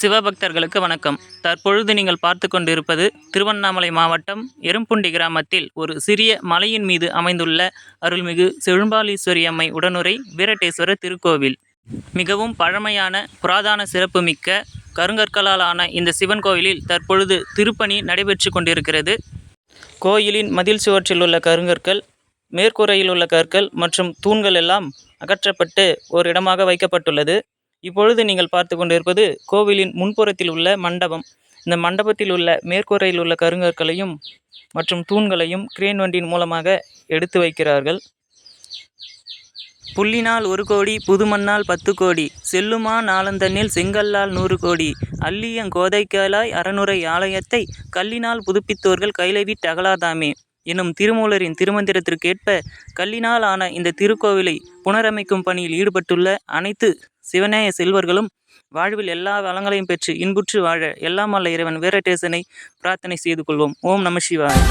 சிவபக்தர்களுக்கு வணக்கம். தற்பொழுது நீங்கள் பார்த்து கொண்டிருப்பது திருவண்ணாமலை மாவட்டம் எறும்புண்டி கிராமத்தில் ஒரு சிறிய மலையின் மீது அமைந்துள்ள அருள்மிகு செழும்பாலீஸ்வரி அம்மை உடனுரை வீரட்டேஸ்வரர் திருக்கோவில். மிகவும் பழமையான புராதான சிறப்புமிக்க கருங்கற்களால் ஆன இந்த சிவன் கோயிலில் தற்பொழுது திருப்பணி நடைபெற்று கொண்டிருக்கிறது. கோயிலின் மதில் சுவற்றில் உள்ள கருங்கற்கள் மேற்கூரையில் உள்ள கற்கள் மற்றும் தூண்கள் எல்லாம் அகற்றப்பட்டு ஒரு இடமாக வைக்கப்பட்டுள்ளது. இப்பொழுது நீங்கள் பார்த்து கொண்டிருப்பது கோவிலின் முன்புறத்தில் உள்ள மண்டபம். இந்த மண்டபத்தில் உள்ள மேற்கூரையில் உள்ள கருங்கற்களையும் மற்றும் தூண்களையும் கிரேன் வண்டியின் மூலமாக எடுத்து வைக்கிறார்கள். புள்ளினால் ஒரு கோடி புதுமண்ணால் பத்து கோடி செல்லுமா நாளந்தண்ணில் செங்கல்லால் நூறு கோடி அள்ளியங் கோதைக்காலாய் அறநுரை ஆலயத்தை கல்லினால் புதுப்பித்தோர்கள் கைலைவிட் அகலாதாமே எனும் திருமூலரின் திருமந்திரத்திற்கேற்ப கல்லினால் ஆன இந்த திருக்கோவிலை புனரமைக்கும் பணியில் ஈடுபட்டுள்ள அனைத்து சிவநேய செல்வர்களும் வாழ்வில் எல்லா வளங்களையும் பெற்று இன்புற்று வாழ எல்லாம் அல்ல இறைவன் வீரட்டேசனை பிரார்த்தனை செய்து கொள்வோம். ஓம் நம சிவாய்.